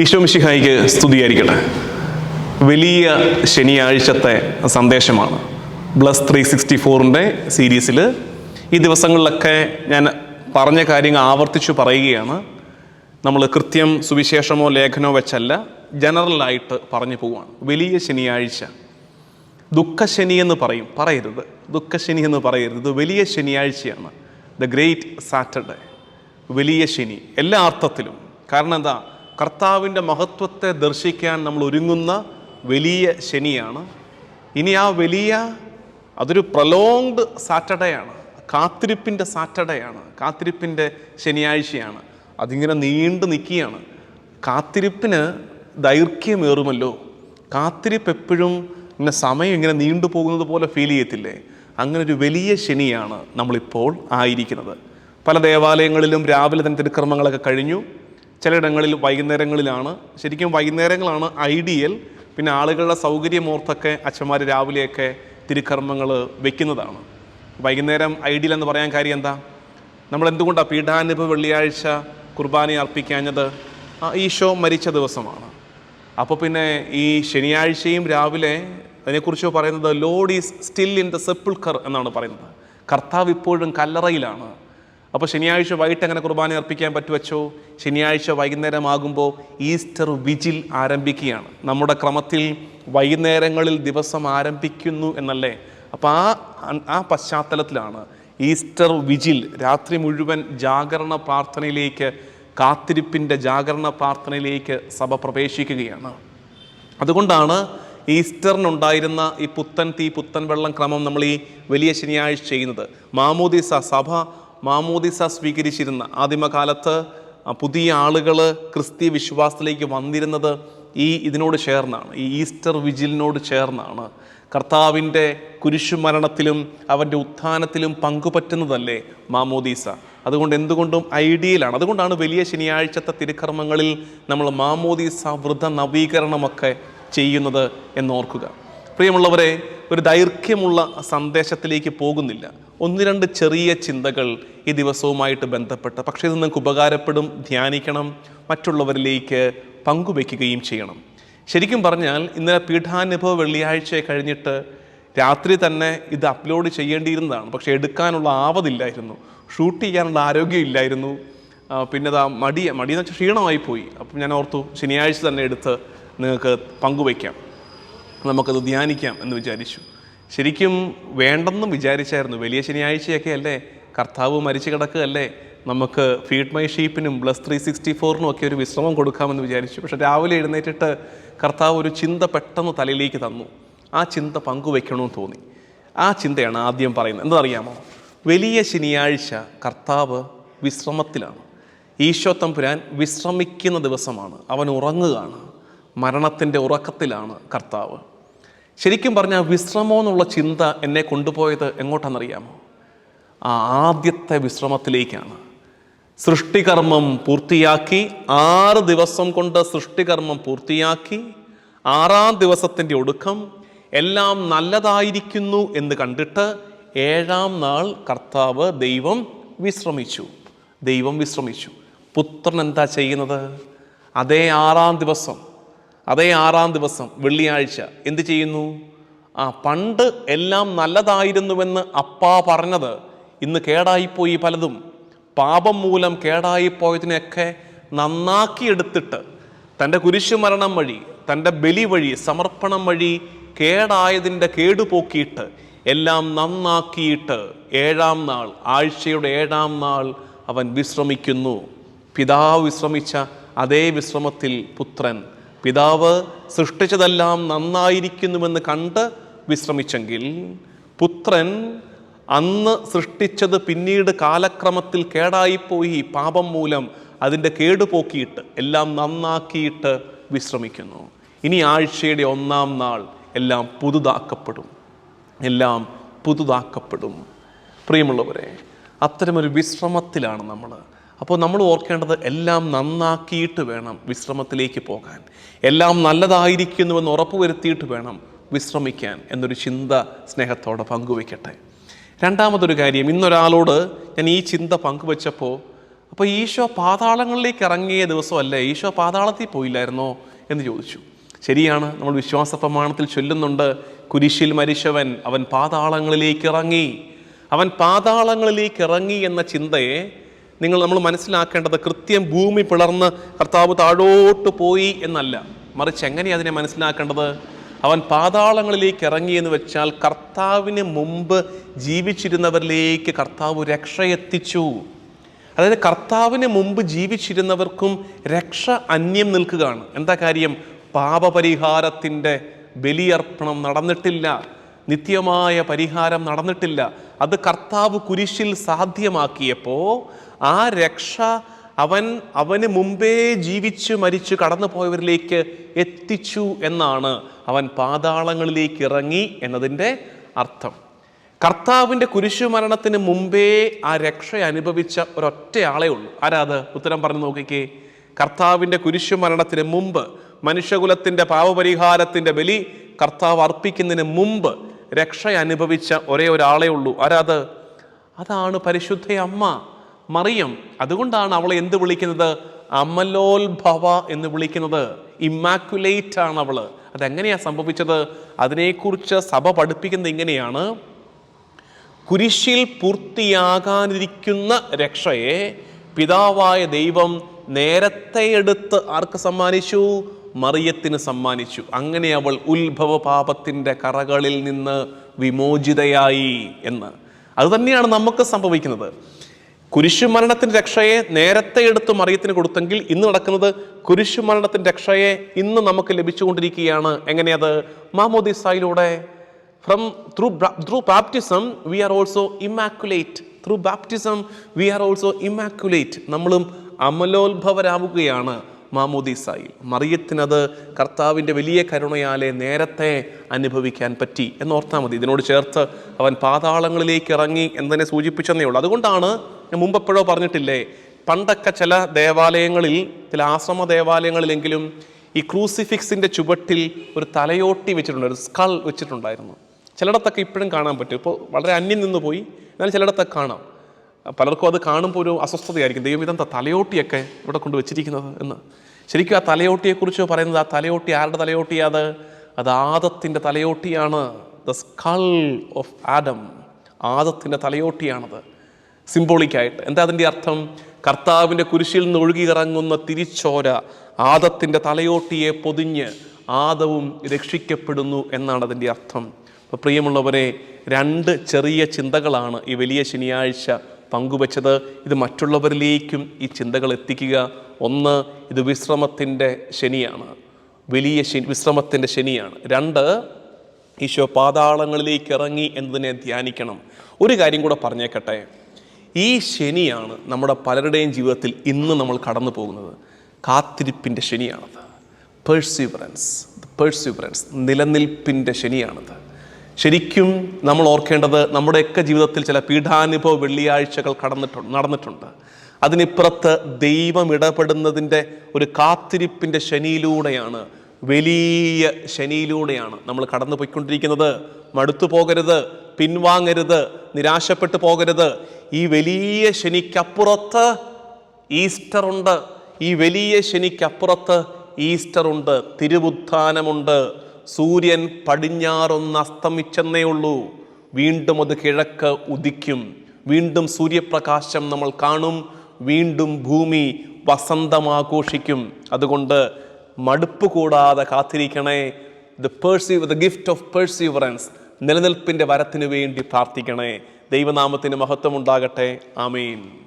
ഈശോമിഷിഹായിക്ക് സ്തുതിയായിരിക്കട്ടെ. വലിയ ശനിയാഴ്ചത്തെ സന്ദേശമാണ്. ബ്ലസ് ത്രീ സിക്സ്റ്റി ഫോറിന്റെ സീരീസിൽ ഈ ദിവസങ്ങളിലൊക്കെ ഞാൻ പറഞ്ഞ കാര്യങ്ങൾ ആവർത്തിച്ചു പറയുകയാണ്. നമ്മൾ കൃത്യം സുവിശേഷമോ ലേഖനമോ വെച്ചല്ല ജനറലായിട്ട് പറഞ്ഞു പോവുകയാണ്. വലിയ ശനിയാഴ്ച. ദുഃഖശനി എന്ന് പറയും. പറയരുത്. ദുഃഖശനി എന്ന് പറയരുത്. ഇത് വലിയ ശനിയാഴ്ചയാണ്. ദ ഗ്രേറ്റ് സാറ്റർഡേ വലിയ ശനി. എല്ലാ അർത്ഥത്തിലും. കാരണം എന്താ? കർത്താവിന്റെ മഹത്വത്തെ ദർശിക്കാൻ നമ്മൾ ഒരുങ്ങുന്ന വലിയ ശനിയാണ്. ഇനി ആ വലിയ അതൊരു പ്രലോങ്ഡ് സാറ്റർഡേ ആണ് കാത്തിരിപ്പിന്റെ സാറ്റർഡേ ആണ് കാത്തിരിപ്പിന്റെ ശനിയാഴ്ചയാണ്. അതിങ്ങനെ നീണ്ടു നിൽക്കുകയാണ്. കാത്തിരിപ്പിന് ദൈർഘ്യമേറുമല്ലോ. കാത്തിരിപ്പ് എപ്പോഴും ഇങ്ങനെ സമയം ഇങ്ങനെ നീണ്ടു പോകുന്നത് പോലെ ഫീൽ ചെയ്യത്തില്ലേ? അങ്ങനെ ഒരു വലിയ ശനിയാണ് നമ്മളിപ്പോൾ ആയിരിക്കുന്നത്. പല ദേവാലയങ്ങളിലും രാവിലെ തന്നെ തിരുക്രമങ്ങളൊക്കെ കഴിഞ്ഞു. ചിലയിടങ്ങളിൽ വൈകുന്നേരങ്ങളിലാണ്. ശരിക്കും വൈകുന്നേരങ്ങളാണ് ഐഡിയൽ പിന്നെ ആളുകളുടെ സൗകര്യമോർത്തൊക്കെ അച്ഛന്മാർ രാവിലെയൊക്കെ തിരുക്കർമ്മങ്ങൾ വെക്കുന്നതാണ്. വൈകുന്നേരം ഐഡിയൽ എന്ന് പറയാൻ കാര്യം എന്താ? നമ്മൾ എന്തുകൊണ്ടാണ് പീഠാനുഭവ വെള്ളിയാഴ്ച കുർബാന അർപ്പിക്കാഞ്ഞത്? ഈശോ മരിച്ച ദിവസമാണ്. അപ്പോൾ പിന്നെ ഈ ശനിയാഴ്ചയും രാവിലെ അതിനെക്കുറിച്ച് പറയുന്നത് lord is still in the sepulchre എന്നാണ് പറയുന്നത്. കർത്താവ് ഇപ്പോഴും കല്ലറയിലാണ്. അപ്പോൾ ശനിയാഴ്ച വൈകിട്ട് അങ്ങനെ കുർബാന അർപ്പിക്കാൻ പറ്റുവച്ചോ? ശനിയാഴ്ച വൈകുന്നേരമാകുമ്പോൾ ഈസ്റ്റർ വിജിൽ ആരംഭിക്കുകയാണ്. നമ്മുടെ ക്രമത്തിൽ വൈകുന്നേരങ്ങളിൽ ദിവസം ആരംഭിക്കുന്നു എന്നല്ലേ? അപ്പോൾ ആ ആ പശ്ചാത്തലത്തിലാണ് ഈസ്റ്റർ വിജിൽ രാത്രി മുഴുവൻ ജാഗരണ പ്രാർത്ഥനയിലേക്ക് കാത്തിരിപ്പിന്റെ ജാഗരണ പ്രാർത്ഥനയിലേക്ക് സഭ പ്രവേശിക്കുകയാണ്. അതുകൊണ്ടാണ് ഈസ്റ്ററിനുണ്ടായിരുന്ന ഈ പുത്തൻ തീ പുത്തൻ വെള്ളം ക്രമം നമ്മൾ ഈ വലിയ ശനിയാഴ്ച ചെയ്യുന്നത്. മാമോദിസ സഭ മാമോദിസ സ്വീകരിച്ചിരുന്ന ആദിമകാലത്ത് പുതിയ ആളുകൾ ക്രിസ്തീയ വിശ്വാസത്തിലേക്ക് വന്നിരുന്നത് ഈ ഇതിനോട് ചേർന്നാണ് ഈ ഈസ്റ്റർ വിജിലിനോട് ചേർന്നാണ്. കർത്താവിന്റെ കുരിശുമരണത്തിലും അവന്റെ ഉത്ഥാനത്തിലും പങ്കുപറ്റുന്നതല്ലേ മാമോദീസ. അതുകൊണ്ട് എന്തുകൊണ്ടും ഐഡിയലാണ് അതുകൊണ്ടാണ് വലിയ ശനിയാഴ്ചത്തെ തിരുക്കർമ്മങ്ങളിൽ നമ്മൾ മാമോദീസ വൃത നവീകരണമൊക്കെ ചെയ്യുന്നത് എന്നോർക്കുക. പ്രിയമുള്ളവരെ ഒരു ദൈർഘ്യമുള്ള സന്ദേശത്തിലേക്ക് പോകുന്നില്ല. ഒന്ന് രണ്ട് ചെറിയ ചിന്തകൾ ഈ ദിവസവുമായിട്ട് ബന്ധപ്പെട്ട് പക്ഷേ ഇത് നിങ്ങൾക്ക് ഉപകാരപ്പെടും ധ്യാനിക്കണം മറ്റുള്ളവരിലേക്ക് പങ്കുവെക്കുകയും ചെയ്യണം. ശരിക്കും പറഞ്ഞാൽ ഇന്നലെ പീഠാനുഭവ വെള്ളിയാഴ്ച കഴിഞ്ഞിട്ട് രാത്രി തന്നെ ഇത് അപ്ലോഡ് ചെയ്യേണ്ടിയിരുന്നതാണ്. പക്ഷേ എടുക്കാനുള്ള ആവതില്ലായിരുന്നു. ഷൂട്ട് ചെയ്യാനുള്ള ആരോഗ്യം ഇല്ലായിരുന്നു. പിന്നെ അത് മടി മടി എന്ന് വെച്ചാൽ ക്ഷീണമായി പോയി. അപ്പം ഞാൻ ഓർത്തു ശനിയാഴ്ച തന്നെ എടുത്ത് നിങ്ങൾക്ക് പങ്കുവയ്ക്കാം. നമുക്കത് ധ്യാനിക്കാം എന്ന് വിചാരിച്ചു. ശരിക്കും വേണ്ടെന്നും വിചാരിച്ചായിരുന്നു. വലിയ ശനിയാഴ്ചയൊക്കെ അല്ലേ? കർത്താവ് മരിച്ചു കിടക്കുകയല്ലേ? നമുക്ക് ഫീഡ് മൈ ഷീപ്പിനും പ്ലസ് ത്രീ സിക്സ്റ്റി ഫോറിനും ഒക്കെ ഒരു വിശ്രമം കൊടുക്കാമെന്ന് വിചാരിച്ചു. പക്ഷെ രാവിലെ എഴുന്നേറ്റിട്ട് കർത്താവ് ഒരു ചിന്ത പെട്ടെന്ന് തലയിലേക്ക് തന്നു. ആ ചിന്ത പങ്കുവെക്കണമെന്ന് തോന്നി. ആ ചിന്തയാണ് ആദ്യം പറയുന്നത്. എന്തറിയാമോ? വലിയ ശനിയാഴ്ച കർത്താവ് വിശ്രമത്തിലാണ്. ഈശോ തമ്പുരാൻ വിശ്രമിക്കുന്ന ദിവസമാണ്. അവൻ ഉറങ്ങുകയാണ്. മരണത്തിന്റെ ഉറക്കത്തിലാണ് കർത്താവ്. ശരിക്കും പറഞ്ഞാൽ വിശ്രമം എന്നുള്ള ചിന്ത എന്നെ കൊണ്ടുപോയത് എങ്ങോട്ടാണെന്നറിയാമോ? ആ ആദ്യത്തെ വിശ്രമത്തിലേക്കാണ്. സൃഷ്ടികർമ്മം പൂർത്തിയാക്കി ആറ് ദിവസം കൊണ്ട് സൃഷ്ടികർമ്മം പൂർത്തിയാക്കി ആറാം ദിവസത്തിന്റെ ഒടുക്കം എല്ലാം നല്ലതായിരിക്കുന്നു എന്ന് കണ്ടിട്ട് ഏഴാം നാൾ കർത്താവ് ദൈവം വിശ്രമിച്ചു. ദൈവം വിശ്രമിച്ചു. പുത്രൻ എന്താ ചെയ്യുന്നത്? അതേ ആറാം ദിവസം അതേ ആറാം ദിവസം വെള്ളിയാഴ്ച. എന്ത് ചെയ്യുന്നു? ആ പണ്ട് എല്ലാം നല്ലതായിരുന്നുവെന്ന് അപ്പാ പറഞ്ഞത്. ഇന്ന് കേടായിപ്പോയി പലതും. പാപം മൂലം കേടായിപ്പോയതിനെയൊക്കെ നന്നാക്കിയെടുത്തിട്ട് തന്റെ കുരിശുമരണം വഴി തന്റെ ബലി വഴി സമർപ്പണം വഴി കേടായതിന്റെ കേടുപോക്കിയിട്ട് എല്ലാം നന്നാക്കിയിട്ട് ഏഴാം നാൾ ആഴ്ചയുടെ ഏഴാം നാൾ അവൻ വിശ്രമിക്കുന്നു. പിതാവ് വിശ്രമിച്ച അതേ വിശ്രമത്തിൽ പുത്രൻ പിതാവ് സൃഷ്ടിച്ചതെല്ലാം നന്നായിരിക്കുന്നുവെന്ന് കണ്ട് വിശ്രമിച്ചെങ്കിൽ പുത്രൻ അന്ന് സൃഷ്ടിച്ചത് പിന്നീട് കാലക്രമത്തിൽ കേടായിപ്പോയി പാപം മൂലം അതിന്റെ കേടുപോക്കിയിട്ട് എല്ലാം നന്നാക്കിയിട്ട് വിശ്രമിക്കുന്നു. ഇനി ആഴ്ചയുടെ ഒന്നാം നാൾ എല്ലാം പുതുതാക്കപ്പെടും. എല്ലാം പുതുതാക്കപ്പെടും. പ്രിയമുള്ളവരെ അത്തരമൊരു വിശ്രമത്തിലാണ് നമ്മൾ അപ്പോൾ നമ്മൾ ഓർക്കേണ്ടത് എല്ലാം നന്നാക്കിയിട്ട് വേണം വിശ്രമത്തിലേക്ക് പോകാൻ. എല്ലാം നല്ലതായിരിക്കുന്നുവെന്ന് ഉറപ്പുവരുത്തിയിട്ട് വേണം വിശ്രമിക്കാൻ എന്നൊരു ചിന്ത സ്നേഹത്തോടെ പങ്കുവയ്ക്കട്ടെ രണ്ടാമതൊരു കാര്യം ഇന്നൊരാളോട് ഞാൻ ഈ ചിന്ത പങ്കുവച്ചപ്പോൾ അപ്പോൾ ഈശോ പാതാളങ്ങളിലേക്ക് ഇറങ്ങിയ ദിവസമല്ല? ഈശോ പാതാളത്തിൽ പോയില്ലായിരുന്നോ? എന്ന് ചോദിച്ചു. ശരിയാണ് നമ്മൾ വിശ്വാസ പ്രമാണത്തിൽ ചൊല്ലുന്നുണ്ട് കുരിശിൽ മരിച്ചവൻ അവൻ പാതാളങ്ങളിലേക്ക് ഇറങ്ങി. അവൻ പാതാളങ്ങളിലേക്ക് ഇറങ്ങി എന്ന ചിന്തയെ നിങ്ങൾ നമ്മൾ മനസ്സിലാക്കേണ്ടത് കൃത്യം ഭൂമി പിളർന്ന് കർത്താവ് താഴോട്ട് പോയി എന്നല്ല. മറിച്ച് എങ്ങനെ അതിനെ മനസ്സിലാക്കേണ്ടത്? അവൻ പാതാളങ്ങളിലേക്ക് ഇറങ്ങി എന്ന് വെച്ചാൽ കർത്താവിന് മുമ്പ് ജീവിച്ചിരുന്നവരിലേക്ക് കർത്താവ് രക്ഷ എത്തിച്ചു അതായത് കർത്താവിന് മുമ്പ് ജീവിച്ചിരുന്നവർക്കും രക്ഷ അന്യം നിൽക്കുകയാണ്. എന്താ കാര്യം? പാപപരിഹാരത്തിന്റെ ബലിയർപ്പണം നടന്നിട്ടില്ല. നിത്യമായ പരിഹാരം നടന്നിട്ടില്ല. അത് കർത്താവ് കുരിശിൽ സാധ്യമാക്കിയപ്പോൾ ആ രക്ഷ അവൻ അവന് മുമ്പേ ജീവിച്ച് മരിച്ചു കടന്നു പോയവരിലേക്ക് എത്തിച്ചു എന്നാണ് അവൻ പാതാളങ്ങളിലേക്ക് ഇറങ്ങി എന്നതിന്റെ അർത്ഥം. കർത്താവിന്റെ കുരിശുമരണത്തിന് മുമ്പേ ആ രക്ഷ അനുഭവിച്ച ഒരൊറ്റയാളേ ഉള്ളൂ. ആരാത്? ഉത്തരം പറഞ്ഞു നോക്കിക്കേ. കർത്താവിന്റെ കുരിശുമരണത്തിന് മുമ്പ് മനുഷ്യകുലത്തിന്റെ പാവപരിഹാരത്തിന്റെ ബലി കർത്താവ് അർപ്പിക്കുന്നതിന് മുമ്പ് രക്ഷ അനുഭവിച്ച ഒരേ ഒരാളേ ഉള്ളൂ. ആരാത് അതാണ് പരിശുദ്ധ അമ്മ മറിയം. അതുകൊണ്ടാണ് അവളെ എന്ത് വിളിക്കുന്നത്? അമലോത്ഭവ എന്ന് വിളിക്കുന്നത്. ഇമ്മാക്കുലേറ്റ് ആണ് അവൾ. അതെങ്ങനെയാ സംഭവിച്ചത്? അതിനെക്കുറിച്ച് സഭ പഠിപ്പിക്കുന്നത് ഇങ്ങനെയാണ്. കുരിശിൽ പൂർത്തിയാകാനിരിക്കുന്ന രക്ഷയെ പിതാവായ ദൈവം നേരത്തെ എടുത്ത് ആർക്ക് സമ്മാനിച്ചു? മറിയത്തിന് സമ്മാനിച്ചു. അങ്ങനെ അവൾ ഉത്ഭവ പാപത്തിന്റെ കറകളിൽ നിന്ന് വിമോചിതയായി എന്ന്. അതുതന്നെയാണ് നമുക്ക് സംഭവിക്കുന്നത്. കുരിശുമരണത്തിന്റെ രക്ഷയെ നേരത്തെ എടുത്ത് മറിയത്തിന് കൊടുത്തെങ്കിൽ ഇന്ന് നടക്കുന്നത് കുരിശുമരണത്തിന്റെ രക്ഷയെ ഇന്ന് നമുക്ക് ലഭിച്ചുകൊണ്ടിരിക്കുകയാണ്. എങ്ങനെയത് മാമോദിസായിലൂടെ from through through baptism we are also immaculate through baptism we are also immaculate നമ്മളും അമലോത്ഭവരാവുകയാണ്. മാമോദീസായി. മറിയത്തിനത് കർത്താവിന്റെ വലിയ കരുണയാലെ നേരത്തെ അനുഭവിക്കാൻ പറ്റി എന്നോർത്താൽ മതി. ഇതിനോട് ചേർത്ത് അവൻ പാതാളങ്ങളിലേക്ക് ഇറങ്ങി എന്നതിനെ സൂചിപ്പിച്ചെന്നേ ഉള്ളൂ. അതുകൊണ്ടാണ് ഞാൻ മുമ്പ് എപ്പോഴോ പറഞ്ഞിട്ടില്ലേ പണ്ടൊക്കെ ചില ദേവാലയങ്ങളിൽ ചില ആശ്രമ ദേവാലയങ്ങളിലെങ്കിലും ഈ ക്രൂസിഫിക്സിന്റെ ചുവട്ടിൽ ഒരു തലയോട്ടി വെച്ചിട്ടുണ്ട് ഒരു സ്കൾ വെച്ചിട്ടുണ്ടായിരുന്നു. ചിലയിടത്തൊക്കെ ഇപ്പോഴും കാണാൻ പറ്റും. ഇപ്പോൾ വളരെ അന്യം നിന്ന് പോയി എന്നാൽ ചിലയിടത്തൊക്കെ കാണാം. പലർക്കും അത് കാണുമ്പോൾ ഒരു അസ്വസ്ഥതയായിരിക്കും. ദൈവം ഇതെന്താ തലയോട്ടിയൊക്കെ ഇവിടെ കൊണ്ട് വെച്ചിരിക്കുന്നത് എന്ന്. ശരിക്കും ആ തലയോട്ടിയെക്കുറിച്ച് പറയുന്നത് ആ തലയോട്ടി ആരുടെ തലയോട്ടിയാത് അത്? അത് ആദത്തിന്റെ തലയോട്ടിയാണ്. ദ സ്കൾ ഓഫ് ആഡം ആദത്തിന്റെ തലയോട്ടിയാണത്. സിംബോളിക്കായിട്ട് എന്താ അതിന്റെ അർത്ഥം? കർത്താവിന്റെ കുരിശിൽ നിന്ന് ഒഴുകിയിറങ്ങുന്ന തിരിച്ചോര ആദത്തിന്റെ തലയോട്ടിയെ പൊതിഞ്ഞ് ആദവും രക്ഷിക്കപ്പെടുന്നു എന്നാണ് അതിന്റെ അർത്ഥം. അപ്പോൾ പ്രിയമുള്ളവരെ രണ്ട് ചെറിയ ചിന്തകളാണ് ഈ വലിയ ശനിയാഴ്ച പങ്കുവച്ചത് ഇത് മറ്റുള്ളവരിലേക്കും ഈ ചിന്തകൾ എത്തിക്കുക. ഒന്ന് ഇത് വിശ്രമത്തിന്റെ ശനിയാണ്. വലിയ ശനി വിശ്രമത്തിന്റെ ശനിയാണ്. രണ്ട് ഈശോ പാതാളങ്ങളിലേക്ക് ഇറങ്ങി എന്നതിനെ ധ്യാനിക്കണം. ഒരു കാര്യം കൂടെ പറഞ്ഞേക്കട്ടെ. ഈ ശനിയാണ് നമ്മുടെ പലരുടെയും ജീവിതത്തിൽ ഇന്ന് നമ്മൾ കടന്നു പോകുന്നത്. കാത്തിരിപ്പിന്റെ ശനിയാണത്. പേഴ്സ്യൂബറൻസ് പേഴ്സ്യൂബറൻസ് നിലനിൽപ്പിന്റെ ശനിയാണത്. ശരിക്കും നമ്മൾ ഓർക്കേണ്ടത് നമ്മുടെയൊക്കെ ജീവിതത്തിൽ ചില പീഠാനുഭവ വെള്ളിയാഴ്ചകൾ കടന്നിട്ടുണ്ട് നടന്നിട്ടുണ്ട്. അതിനിപ്പുറത്ത് ദൈവം ഇടപെടുന്നതിന്റെ ഒരു കാത്തിരിപ്പിന്റെ ശനിയിലൂടെയാണ് വലിയ ശനിയിലൂടെയാണ് നമ്മൾ കടന്നു പോയിക്കൊണ്ടിരിക്കുന്നത് മടുത്തു പോകരുത് പിൻവാങ്ങരുത് നിരാശപ്പെട്ടു പോകരുത്. ഈ വലിയ ശനിക്കപ്പുറത്ത് ഈസ്റ്റർ ഉണ്ട് ഈ വലിയ ശനിക്കപ്പുറത്ത് ഈസ്റ്റർ ഉണ്ട് തിരുവുത്ഥാനമുണ്ട്. സൂര്യൻ പടിഞ്ഞാറൊന്ന് അസ്തമിച്ചെന്നേ ഉള്ളൂ. വീണ്ടും അത് കിഴക്ക് ഉദിക്കും. വീണ്ടും സൂര്യപ്രകാശം നമ്മൾ കാണും. വീണ്ടും ഭൂമി വസന്തം ആഘോഷിക്കും അതുകൊണ്ട് മടുപ്പ് കൂടാതെ കാത്തിരിക്കണേ. The perceive the gift of perseverance നിലനിൽപ്പിന്റെ വരത്തിനു വേണ്ടി പ്രാർത്ഥിക്കണേ. ദൈവനാമത്തിന് മഹത്വമുണ്ടാകട്ടെ. ആമീൻ.